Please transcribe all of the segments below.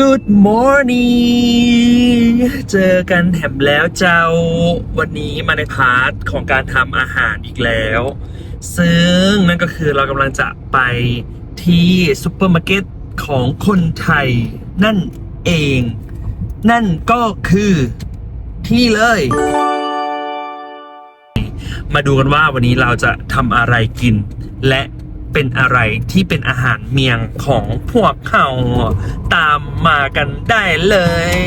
Good morning เจอกันแถมแล้วเจ้าวันนี้มาในพาร์ทของการทำอาหารอีกแล้ว ซึ่งนั่นก็คือเรากำลังจะไปที่ซูเปอร์มาร์เก็ตของคนไทย นั่นเอง นั่นก็คือที่เลย มาดูกันว่าวันนี้เราจะทำอะไรกิน และ เป็นอะไรที่เป็นอาหารเมียงของพวกเขาตามมากันได้เลย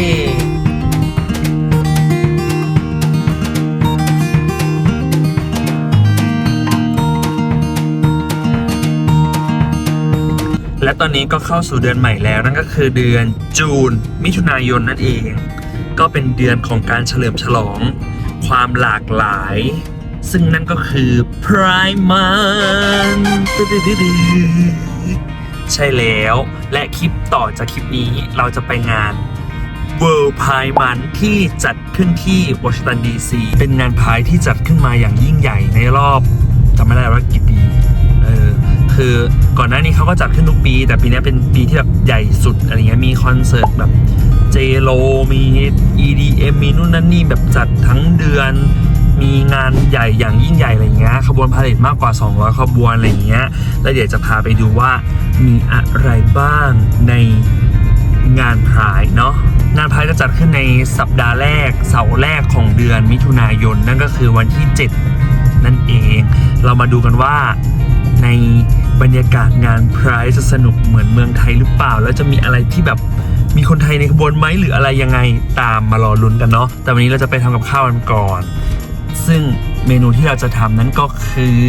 และตอนนี้ก็เข้าสู่เดือนใหม่แล้วนั่นก็คือเดือนจูน มิถุนายนนั่นเอง ก็เป็นเดือนของการเฉลิมฉลอง ความหลากหลาย ซึ่งนั่นก็คือ Prime Month ใช่แล้วและคลิปต่อจากคลิปนี้เราจะไปงาน World Pride Month ที่จัดขึ้นที่วอชิงตันดีซีเป็นงานพายที่จัดขึ้นมาอย่างยิ่งใหญ่ในรอบจำไม่ได้ว่ากี่ปีเออคือก่อนหน้านี้เขาก็จัดขึ้นทุกปี แต่ปีนี้เป็นปีที่แบบใหญ่สุดอะไรเงี้ยมีคอนเสิร์ตแบบเจโลมี EDM มีนู่นนั่นนี่แบบจัดทั้งเดือน มีงานใหญ่อย่างยิ่งใหญ่อะไรเงี้ยขบวนพาเหรดมากกว่า 200 ขบวนอะไรเงี้ยแล้วเดี๋ยวจะพาไปดูว่ามีอะไรบ้างในงานพายเนาะงานพายจะจัดขึ้นในสัปดาห์แรกเสาร์แรกของเดือนมิถุนายน นั่นก็คือวันที่ 7 นั่นเอง เรามาดูกันว่าในบรรยากาศงานพายจะสนุกเหมือนเมืองไทยหรือเปล่า แล้วจะมีอะไรที่แบบมีคนไทยในขบวนไหมหรืออะไรยังไงตามมารอลุ้นกันเนาะแต่วันนี้เราจะไปทำกับข้าวกันก่อน ซึ่งเมนูที่เราจะทำนั้นก็คือ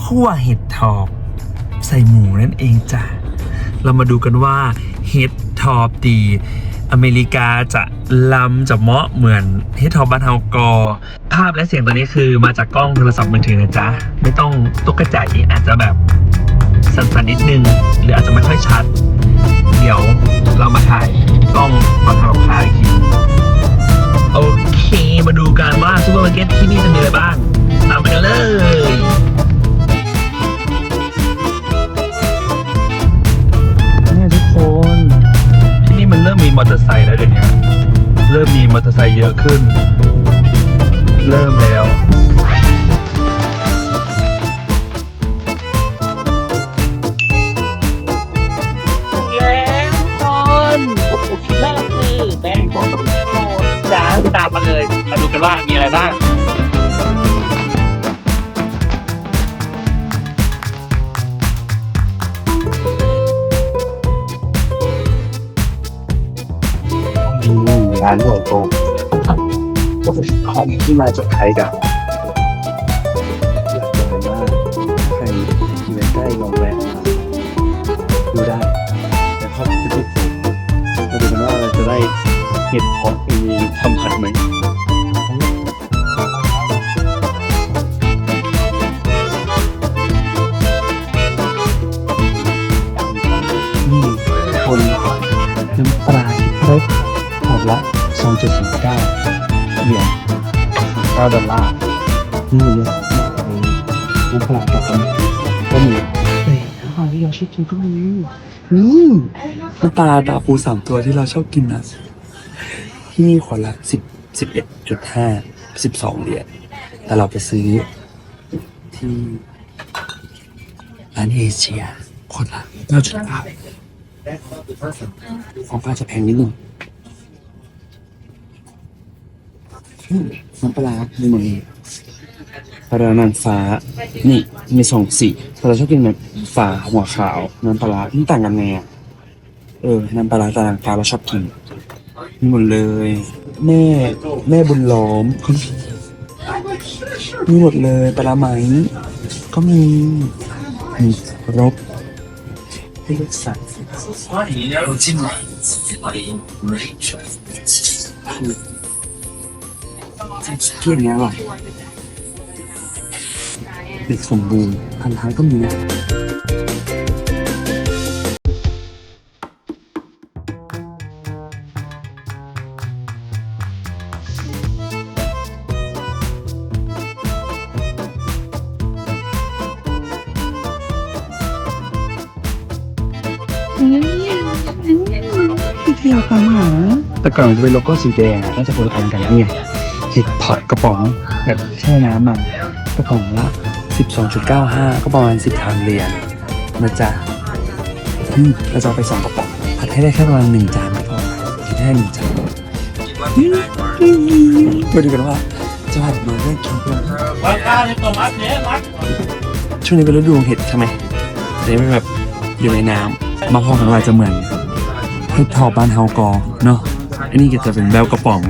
ขั่วเห็ดถอบใส่หมูนั่นเองจ้ะ เรามาดูกันว่าเฮดทอปดีอเมริกาจะลำจะเหมาะเหมือนเฮดทอปบ้านเฮากอ ภาพและเสียงตัวนี้คือมาจากกล้องโทรศัพท์มือถือนะจ๊ะ ไม่ต้องตกกระจายอาจจะแบบสั่นๆนิดนึง หรืออาจจะไม่ค่อยชัด เดี๋ยวเรามาถ่ายกล้องตอนทำกับข้าวอีกที มาดูกันว่าซูเปอร์มาร์เก็ตที่นี่จะมีอะไรบ้างตามไปกันเลยเนี่ยทุกคนที่นี่มันเริ่มมีมอเตอร์ไซค์แล้วเดี๋ยวนี้เริ่มมีมอเตอร์ไซค์เยอะขึ้น เริ่มแล้วแล้ว จ้าตามมาเลยมาดูกันว่ามีอะไรบ้างอืมร้านหัวโกงห้องที่มาจากไทยกับอยากจะมากใครอยู่ใกล้ลองแวะมาดูได้แต่เขาจะพิเศษมาดูกันว่าเราจะได้เห็ดเพาะ ทำผัดไหมนี่คนน้ำปลาที่ครบขวดละ2.09เหรียญ9ดอลลาร์นี่เลยน้ำปลากับกันก็มีเฮ้ยอาหารที่เราชอบกินก็มีนี่น้ำปลาดาปูสามตัวที่เราชอบกินนะ ที่นี่ขวดละสิบสิบเอ็ดจุดห้าสิบสองเหรียญแต่เราไปซื้อที่ร้านเอเชียขวดละเก้าจุดเก้าของป้าจะแพงนิดนึงน้ำปลาร้ามีหมดเลยปลาร้านางฟ้า นี่มีสองสีเราชอบกินแบบฝาหัวขาว น้ำปลาร้ามันต่างกันไงอะเออ น้ำปลาร้าตานางฟ้าเราชอบกิน หมดเลย แม่ แม่บุญล้อม มีหมดเลยปลาร้าไหม ก็มีมีรบให้เลือกสรรเกี๊ยวนี้อร่อยเด็กสมบูรณ์พันท้ายก็มีนะ ก่อนมันจะเป็นโลโก้สีแดงอะน่าจะคนละอันกันนี่ไงเห็ดถอดกระป๋องแบบแช่น้ำมากระป๋องละ 12.95 ก็ประมาณ 10ทางเรียญนะจ๊ะอืมเราจะเอาไปสองกระป๋องผัดให้ได้แค่ประมาณหนึ่งจานพอกินให้หนึ่งจานมาดูกันว่าจะผัดมาได้กี่คนช่วงนี้เป็นฤดูเห็ดใช่ไหมแต่นี่มันแบบอยู่ในน้ำมาพอกันว่าจะเหมือนเห็ดทอบบ้านเฮากอเนาะ นนี้ก็จะเป็นแววกระป๋อง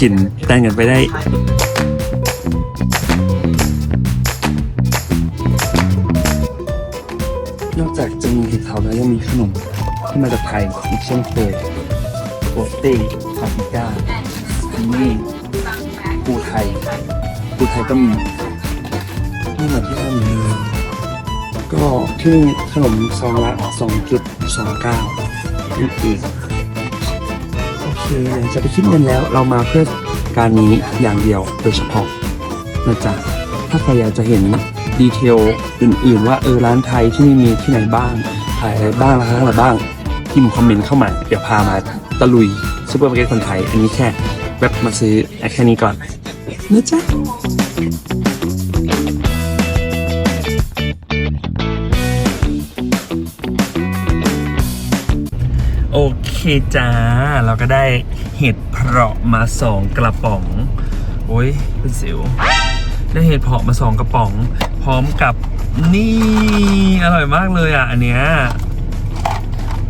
กลิ่นแต่งกันไปได้นอกจากจะมีเห็ดเทาแล้วยังมีขนมที่มาจากไทยอีกเช่นเคยโอเต้ปาปิก้าอันนี้ปูไทยปูไทยก็มีไม่เหมือนที่ทำเลยก็ที่ขนมซองละ2.29นี่เอง คเดี๋ยวจะไปคิดเงินแล้วเรามาเพื่อการนี้อย่างเดียวโดยเฉพาะนะจ๊ะถ้าใครอยากจะเห็นดีเทลอื่นๆ ว่าเออร้านไทยที่นี่มีที่ไหนบ้างขายอะไรบ้างราคาเท่าไหร่บ้างพิมพ์คอมเมนต์เข้ามา เดี๋ยวพามาตะลุยซูเปอร์มาร์เก็ตคนไทย อันนี้แค่แวบมาซื้อแค่นี้ก่อนนะจ๊ะ โอเคจ้า เราก็ได้เห็ดเพาะมาสองกระป๋อง โอ้ยเป็นสิว ได้เห็ดเพาะมาสองกระป๋อง พร้อมกับนี่อร่อยมากเลยอะ อันเนี้ย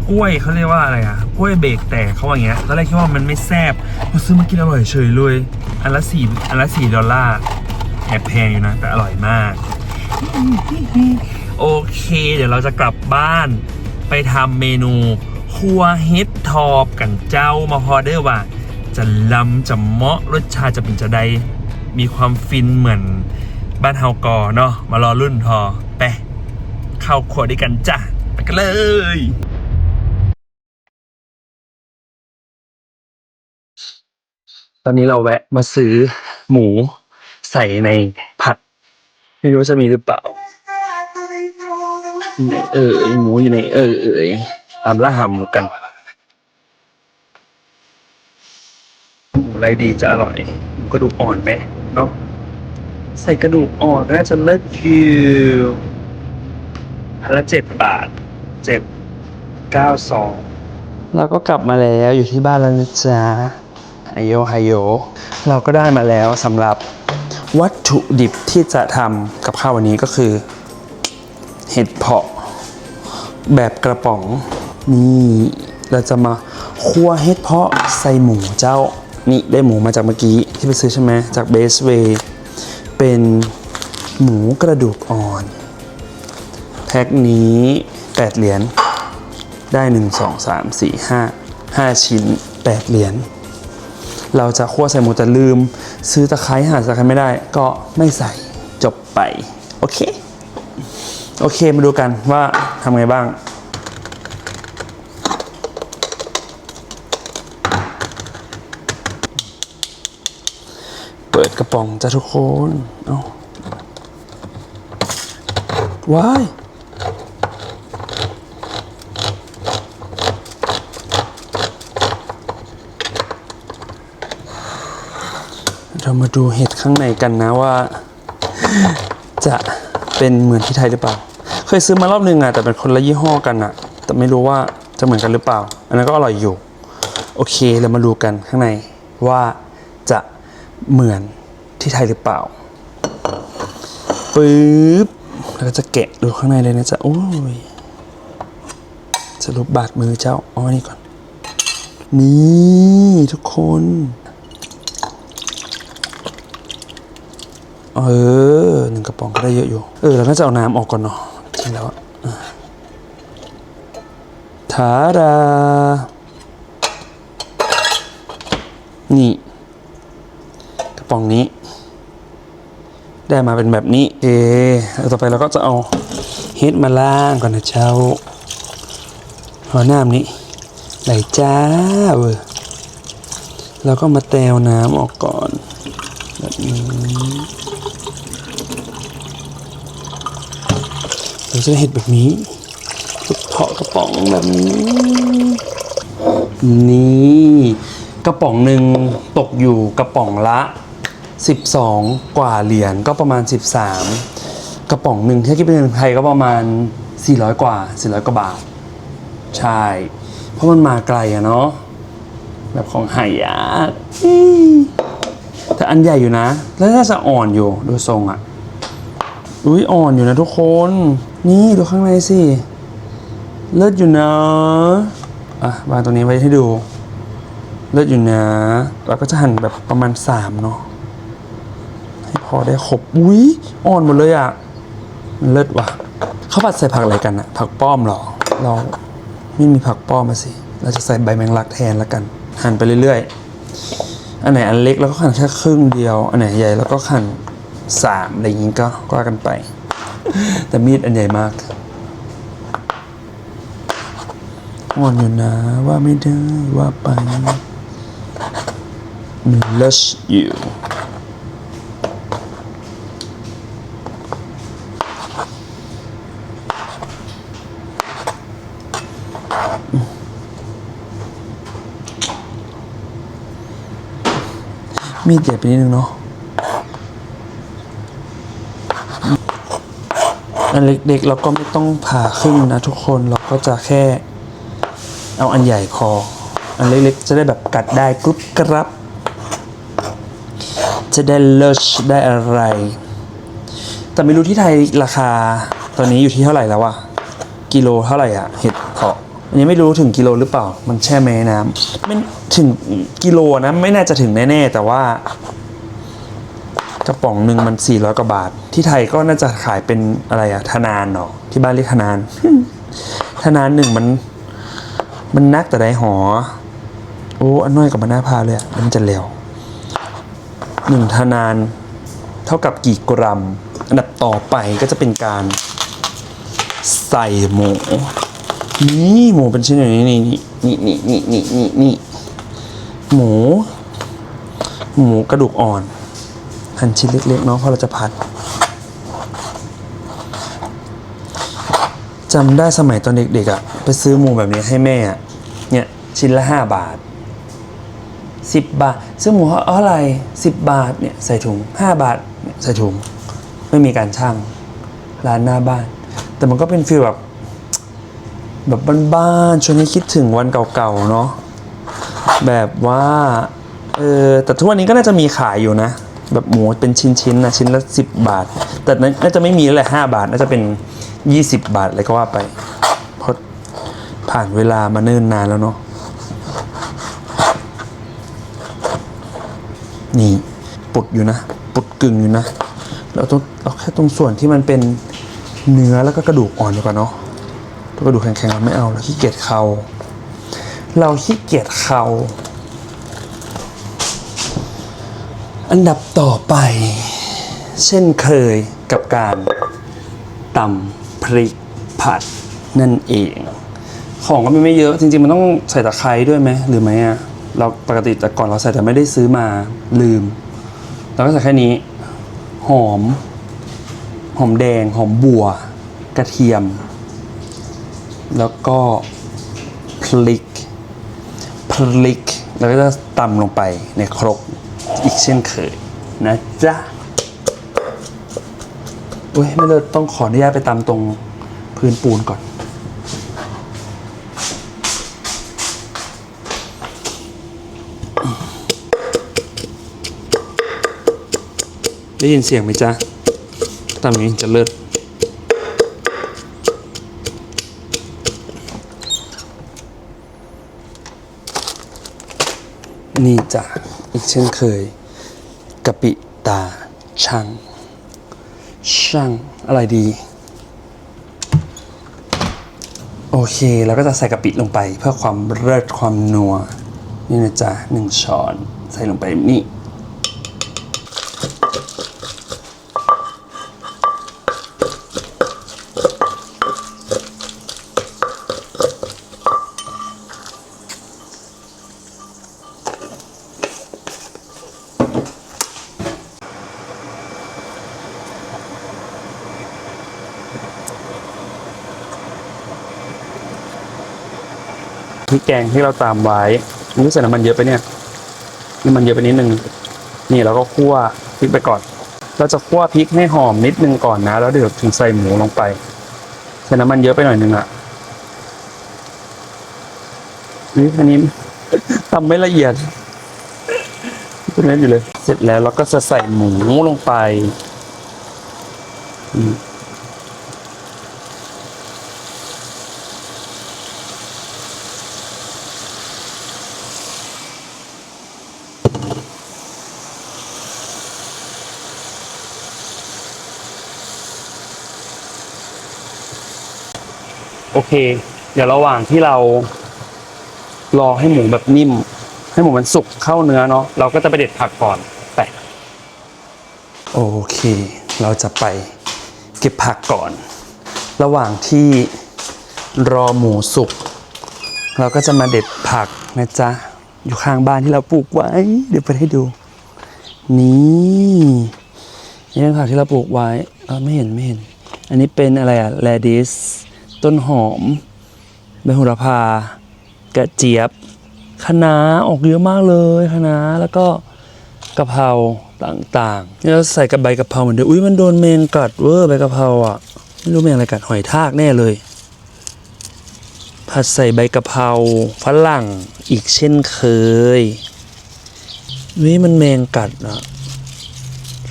กล้วยเขาเรียกว่าอะไรอะกล้วยเบรกแตกเขาว่าอย่างเงี้ยตอนแรกคิดว่ามันไม่แซ่บพอซื้อมากินอร่อยเฉยเลยอันละสี่อันละสี่ดอลลาร์แอบแพงอยู่นะแต่อร่อยมาก โอเค เดี๋ยวเราจะกลับบ้านไปทำเมนู ครัวเฮ็ดทอบกันเจ้ามาพอเด้อว่า จะล้ำจะเหมาะรสชาติจะเป็นจะได้มีความฟินเหมือนบ้านเฮากอเนาะมารอรุ่นทอไปเข้าครัวด้วยกันจ้ะไปกันเลย ตอนนี้เราแวะมาซื้อหมูใส่ในผัด ไม่รู้จะมีหรือเปล่า เออหมูอยู่ในเออเอย ตามล่าหาหมูกันหมูอะไรดีจะอร่อยกระดูกอ่อนไหมเนาะใส่กระดูกอ่อนน่าจะเลิศคิวอันละเจ็ดบาทเจ็ดเก้าสองเราก็กลับมาแล้วอยู่ที่บ้านแล้วนะจ๊ะไฮโยไฮโย เราก็ได้มาแล้วสำหรับวัตถุดิบที่จะทำกับข้าววันนี้ก็คือ เห็ดเพาะแบบกระป๋อง นี่เราจะมาคั่วเห็ดเพาะใส่หมูเจ้า นี่ได้หมูมาจากเมื่อกี้ที่ไปซื้อใช่ไหมจากเบสเวย์เป็นหมูกระดูกอ่อน แพ็คนี้ 8 เหรียญได้ 1 2 3 4 5 5 ชิ้น 8 เหรียญเราจะคั่วใส่หมูแต่ลืม ซื้อตะไคร้หาตะไคร้ไม่ได้ก็ไม่ใส่จบไป โอเค โอเคมาดูกันว่าทำไงบ้าง เปิดกระป๋องจ้ะทุกคน เอาว้ายเรามาดูเห็ดข้างในกันนะว่า จะเป็นเหมือนที่ไทยหรือเปล่า เคยซื้อมารอบนึงอะแต่เป็นคนละยี่ห้อกันอะแต่ไม่รู้ว่าจะเหมือนกันหรือเปล่า อันนั้นก็อร่อยอยู่ โอเคเรามาดูกันข้างในว่าจะเหมือน ที่ไทยหรือเปล่าปึ๊บแล้วก็จะแกะดูข้างในเลยนะจ๊ะโอ้ยสรุปบาดมือเจ้าเอ๋อนี่ก่อน นี่ทุกคน เออหนึ่งกระป๋องก็ได้เยอะอยู่ เออเราน่าจะเอาน้ำออกก่อนเนาะจริงแล้วอะทาดา นี่ กระป๋องนี้ ได้มาเป็นแบบนี้เอต่อไปเราก็จะเอาเฮ็ดมาล่างก่อนนะเจ้าหัวน้ำนี้ไหลจ้าเว้ยแล้วก็มาแตวน้ำออกก่อนแบบนี้เราจะเห็ดแบบนี้เคาะกระป๋องแบบนี้นี่กระป๋องหนึ่งตกอยู่กระป๋องละ 12 กว่าเหรียญก็ประมาณ 13 กระป๋องหนึ่งถ้าคิดเป็นเงินไทยก็ประมาณ 400 กว่า 400 กว่าบาท ใช่ เพราะมันมาไกลอะเนาะแบบของหายากแต่อันใหญ่อยู่นะ แล้วน่าจะอ่อนอยู่ดูทรงอะอุ้ยอ่อนอยู่นะทุกคน นี่ดูข้างในสิเลิศอยู่นะอะวางตรงนี้ไว้ให้ดูเลิศอยู่นะ เราก็จะหั่นแบบประมาณสามเนาะ อได้ครบอุ้ยอ่อนหมดเลยอะ่ะเลิศว่ะเขาผัดใส่ผักอะไรกันอะผักป้อมหรอ เราไม่มีผักป้อมมาสิ เราจะใส่ใบแมงลักแทนแล้วกัน หั่นไปเรื่อยๆ อันไหนอันเล็กเราก็หั่นแค่ครึ่งเดียว อันไหนใหญ่เราก็หั่นสามอะไรอย่างงี้ก็ก็ว่ากันไป แต่มีดอันใหญ่มากอ่อนอยู่นะว่าไม่ได้ว่าไปมัน lush อ มีดใหญ่ไปนิดนึงเนาะอันเล็กๆเราก็ไม่ต้องผ่าครึ่งนะทุกคนเราก็จะแค่ เอาอันใหญ่พอ อันเล็กๆจะได้แบบกัดได้กรุบกรับ จะได้เลิศได้อะไร แต่ไม่รู้ที่ไทยราคา ตอนนี้อยู่ที่เท่าไหร่แล้วอะกิโลเท่าไหร่อะเห็ด เพาะอันนี้ไม่รู้ถึงกิโลหรือเปล่า มันแช่แม่น้ำไม่ถึงกิโลนะไม่น่าจะถึงแน่ๆ แต่ว่ากระป๋องหนึ่งมัน 400 กว่าบาท ที่ไทยก็น่าจะขายเป็นอะไรอะทนานเนาะที่บ้านเรียกทนานทนานหนึ่งมัน มันนักแต่ได้หอ โอ้อันน้อยกับมันน่าพาเลยอะมันจะเร็วหนึ่งทานาน เท่ากับกี่กรัม อันดับต่อไปก็จะเป็นการใส่หมู นี่หมูเป็นชิ้นอย่างนี้นี่นี่นี่นี่นี่นี่นี่หมู หมูกระดูกอ่อนหั่นชิ้นเล็กๆเนาะเพราะเราจะผัดจำได้สมัยตอนเด็กๆอะ่ะไปซื้อหมูแบบนี้ให้แม่อะเนี่ยชิ้นละห้าบาทสิบบาท ซื้อหมูเท่าไรสิบบาทเนี่ยใส่ถุงห้าบาทเนี่ยใส่ถุง ไม่มีการช่างร้านหน้าบ้าน แต่มันก็เป็นฟีลแบบ แบบบ้านๆชวนให้คิดถึงวันเก่าๆเนาะแบบว่าเออแต่ทุกวันนี้ก็น่าจะมีขายอยู่นะ แบบหมูเป็นชิ้นๆนะชิ้นละสิบบาท แต่น่าจะไม่มีแล้วแหละห้าบาท น่าจะเป็นยี่สิบบาทอะไรก็ว่าไปเพราะผ่านเวลามาเนิ่นนานแล้วเนาะนี่ปุดอยู่นะ ปุดกึ่งอยู่นะเราต้องเอาแค่ตรงส่วนที่มันเป็นเนื้อแล้วก็กระดูกอ่อนดีกว่าเนาะ กระดูกแข็งๆเราไม่เอาเราขี้เกียจเขาเราขี้เกียจเขาอันดับต่อไป เช่นเคยกับการตำพริกผัดนั่นเอง ของก็มีไม่เยอะจริงๆ มันต้องใส่ตะไคร้ด้วยไหมหรือไม่อะเราปกติแต่ก่อนเราใส่แต่ไม่ได้ซื้อมาลืมเราก็ใส่แค่นี้ หอม หอมแดงหอมบัว กระเทียม แล้วก็พริกพริก แล้วก็จะตำลงไปในครกอีกเช่นเคยนะจ๊ะอุ้ยไม่เลยต้องขออนุญาตไปตำตรงพื้นปูนก่อน ได้ยินเสียงไหมจ๊ะตำอย่างนี้จะเลิศ นี่จ้ะอีกเช่นเคยกะปิตาช่างช่างอะไรดี โอเคเราก็จะใส่กะปิลงไปเพื่อความเลิศความนัวนี่นะจ๊ะหนึ่งช้อนใส่ลงไปนี่ พริกแกงที่เราตามไว้รู้ใส่น้ำมันเยอะไปเนี่ยน้ำมันเยอะไปนิดนึงนี่เราก็คั่วพริกไปก่อน เราจะคั่วพริกให้หอมนิดนึงก่อนนะแล้วเดี๋ยวถึงใส่หมูลงไปใส่น้ำมันเยอะไปหน่อยนึงอะนี่อันนี้ทำไม่ละเอียดเป็นเม็ดอยู่เลย เสร็จแล้วเราก็จะใส่หมูลงไปอืม โอเค เดี๋ยวระหว่างที่เรา รอให้หมูแบบนิ่ม ให้หมูมันสุกเข้าเนื้อเนาะเราก็จะไปเด็ดผักก่อนไปโอเค เราจะไปเก็บผักก่อน ระหว่างที่รอหมูสุก เราก็จะมาเด็ดผักนะจ๊ะ อยู่ข้างบ้านที่เราปลูกไว้ เดี๋ยวไปให้ดู นี่นี่เป็นผักที่เราปลูกไว้เออไม่เห็นไม่เห็น อันนี้เป็นอะไรอะแลดิส ต้นหอมใบโหระพากระเจี๊ยบคะน้าออกเยอะมากเลยคะน้าแล้วก็กะเพราต่างๆนี่เราใส่กับใบกะเพราเหมือนเดิมอุ้ยมันโดนแมงกัดเวอร์ใบกะเพราอะไม่รู้แมงอะไรกัดหอยทากแน่เลย ผัดใส่ใบกะเพราฝรั่งอีกเช่นเคยวิมันแมงกัดอะ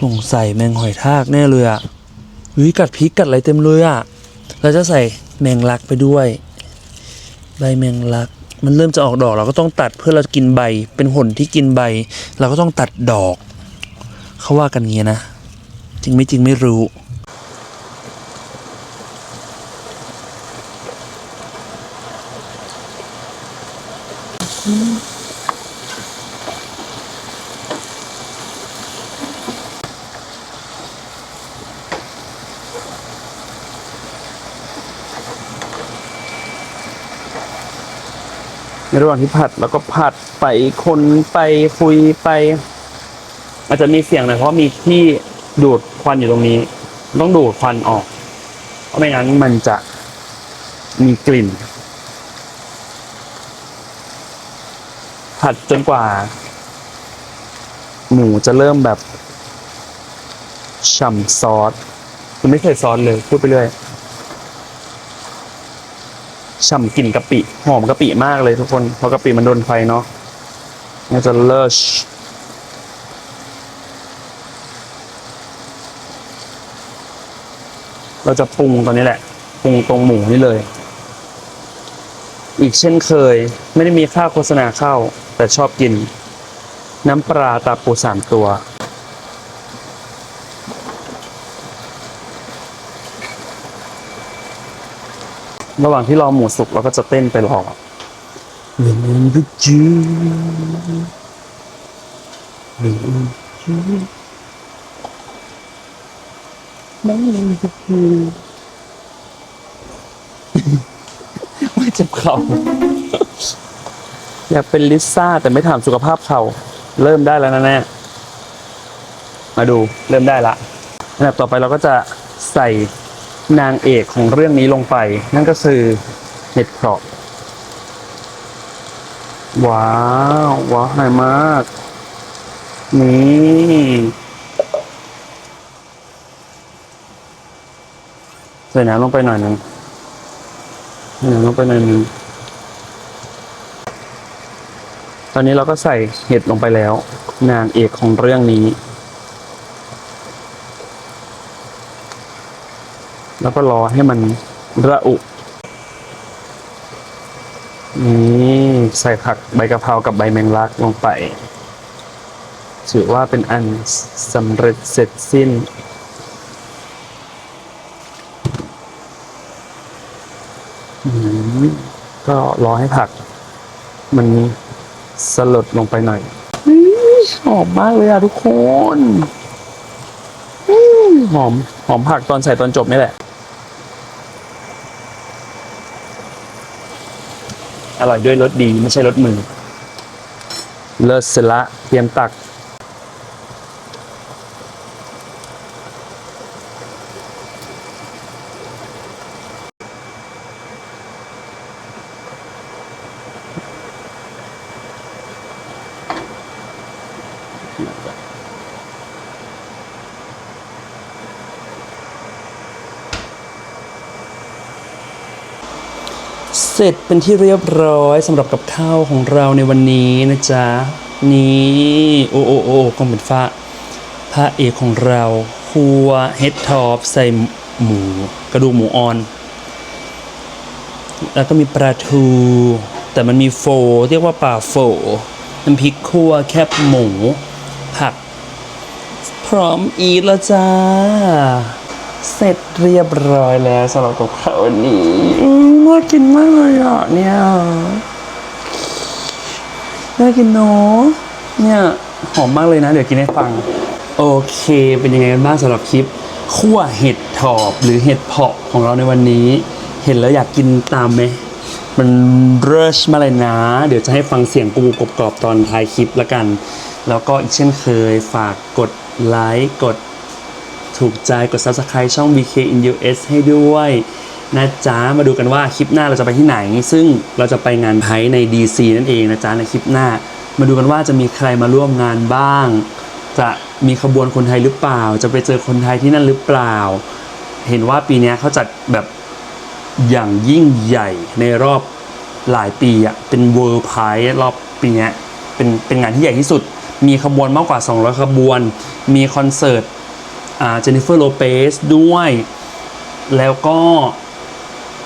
สงสัยแมงหอยทากแน่เลยอะวิกัดพริกกัดอะไรเต็มเลยอะเราจะใส่ แมงลักไปด้วย ใบแมงลัก มันเริ่มจะออกดอกเราก็ต้องตัดเพื่อเรากินใบ เป็นผลที่กินใบ เราก็ต้องตัดดอก เขาว่ากันอย่างงี้นะ จริงไม่จริงไม่รู้ ในระหว่างที่ผัดแล้วก็ผัดไปคนไปคุยไป อาจจะมีเสียงหน่อยเพราะมีที่ดูดควันอยู่ตรงนี้ ต้องดูดควันออก เพราะไม่งั้นมันจะมีกลิ่น ผัดจนกว่า หมูจะเริ่มแบบฉ่ำซอสคือไม่เคยซอสเลยพูดไปเรื่อย ฉ่ำกลิ่นกะปิ หอมกะปิมากเลยทุกคน เพราะกะปิมันโดนไฟเนาะน่าจะเลิศเราจะปรุงตอนนี้แหละ ปรุงตรงหมูนี่เลย อีกเช่นเคย ไม่ได้มีค่าโฆษณาเข้า แต่ชอบกิน น้ำปลาตาปูสามตัว ระหว่างที่รอหมูสุกเราก็จะเต้นไปรอ Remember you Remember you Remember you ไม่เจ็บเข่าอยากเป็นลิซ่า แต่ไม่ถามสุขภาพเข่าเริ่มได้แล้วนะแน่มาดูเริ่มได้ละอันดับต่อไปเราก็จะใส่ นางเอกของเรื่องนี้ลงไป นั่นก็คือเห็ดเพราะว้าวว้าวหายมาก นี่ใส่น้ำลงไปหน่อยหนึงใส่น้ำลงไปหน่อยหนึงตอนนี้เราก็ใส่เห็ดลงไปแล้ว นางเอกของเรื่องนี้ แล้วก็รอให้มันระอุ นี่ใส่ผักใบกะเพรากับใบแมงลักลงไป ถือว่าเป็นอันสำเร็จเสร็จสิ้น ก็รอให้ผัก มันสลดลงไปหน่อยหอมมากเลยอะทุกคนหอม หอมผักตอนใส่ตอนจบนี่แหละ อร่อยด้วยรสดีไม่ใช่รสมือ เลิศเสละเตรียมตัก เสร็จเป็นที่เรียบร้อยสำหรับกับข้าวของเราในวันนี้นะจ๊ะ นี่โอ้โอ้โอ้กองเป็นฟ้าพระเอกของเราคัวเฮดทอปใส่หมูกระดูกหมูอ่อน แล้วก็มีปลาทู แต่มันมีโฟ เรียกว่าปลาโฟน้ำพริกคั่วแคบหมู ผัก พร้อมอีทแล้วจ้า เสร็จเรียบร้อยแล้วสำหรับกับข้าววันนี้น่ากินมากเลยอะเนี่ยน่ากินเนาะเนี่ยหอมมากเลยนะ เดี๋ยวกินให้ฟัง โอเค เป็นยังไงกันบ้างสำหรับคลิปคั่วเห็ดถอบหรือเห็ดเพาะของเราในวันนี้ เห็นแล้วอยากกินตามไหมมันเรชมาเลยนะ เดี๋ยวจะให้ฟังเสียงกูกรอบๆตอนท้ายคลิปละกัน แล้วก็อีกเช่นเคยฝากกดไลค์กด ถูกใจกด subscribe ช่อง BK in US ให้ด้วยนะจ๊ะมาดูกันว่าคลิปหน้าเราจะไปที่ไหน ซึ่งเราจะไปงานไพใน DC นั่นเองนะจ๊ะในคลิปหน้า มาดูกันว่าจะมีใครมาร่วมงานบ้าง จะมีขบวนคนไทยหรือเปล่า จะไปเจอคนไทยที่นั่นหรือเปล่า เห็นว่าปีนี้เขาจัดแบบอย่างยิ่งใหญ่ในรอบหลายปีอะเป็น World p r i รอบปีนี้เป็นเป็นงานที่ใหญ่ที่สุด มีขบวนมากกว่า 200 ขบวน มีคอนเสิร์ต เจนนิเฟอร์โลเปสด้วย แล้วก็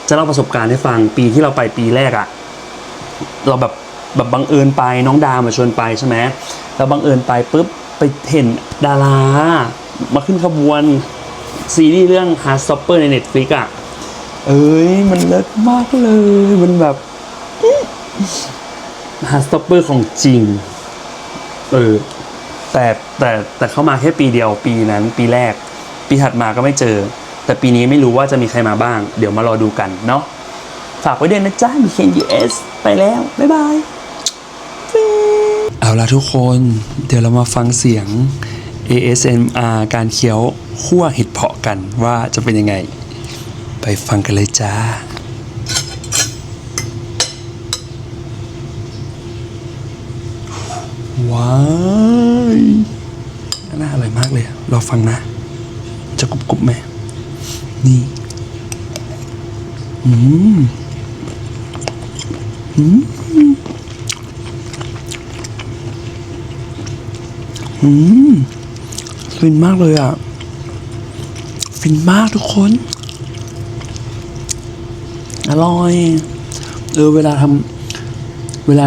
จะเล่าประสบการณ์ให้ฟังปีที่เราไปปีแรกอะเราแบบแบบบังเอิญไปน้องดามาชวนไปใช่ไหมแล้วบังเอิญไปปุ๊บไปเห็นดารา มาขึ้นขบวนซีรีส์เรื่อง Hard Stopper ใน Netflix อะเอ้ย มันเลิศมากเลย มันแบบ Hard Stopper ของจริง เออ แต่แต่แต่เข้ามาแค่ปีเดียวปีนั้น ปีแรก ปีถัดมาก็ไม่เจอ แต่ปีนี้ไม่รู้ว่าจะมีใครมาบ้าง เดี๋ยวมารอดูกันเนาะฝากไว้ด้วยนะจ๊ะมีเคน US ไปแล้ว บ๊ายบายเอาละทุกคนเดี๋ยวเรามาฟังเสียง ASMR การเคี้ยวคั่วเห็ดเพาะกันว่าจะเป็นยังไง ไปฟังกันเลยจ้าว้า ยน่าอร่อยมากเลยรอฟังนะ จะกรุบกรุบไหมนี่ อืม อืม อืม ฟินมากเลยอะ ฟินมากทุกคน อร่อย เออเวลาทำเวลา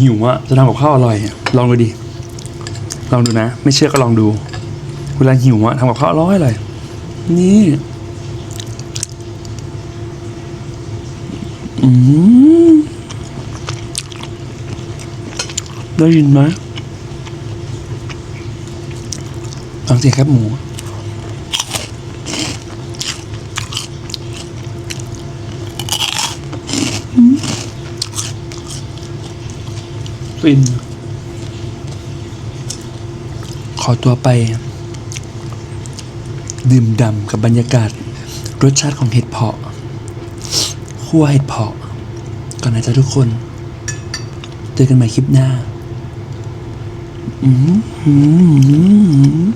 หิวๆอะ จะทำกับข้าวอร่อย ลองดูดิ ลองดูนะ ไม่เชื่อก็ลองดู เวลาหิวอะทำกับข้าวอร่อยเลยนี่อืมได้ยินไหมฟังเสียงแคบหมูฟิน ข อตัวไป ดื่มด่ำกับบรรยากาศ รสชาติของเห็ดเพาะคั่วเห็ดเพาะ ก่อนนะจ๊ะทุกคน เจอกันใหม่คลิปหน้า อืมอืมอืม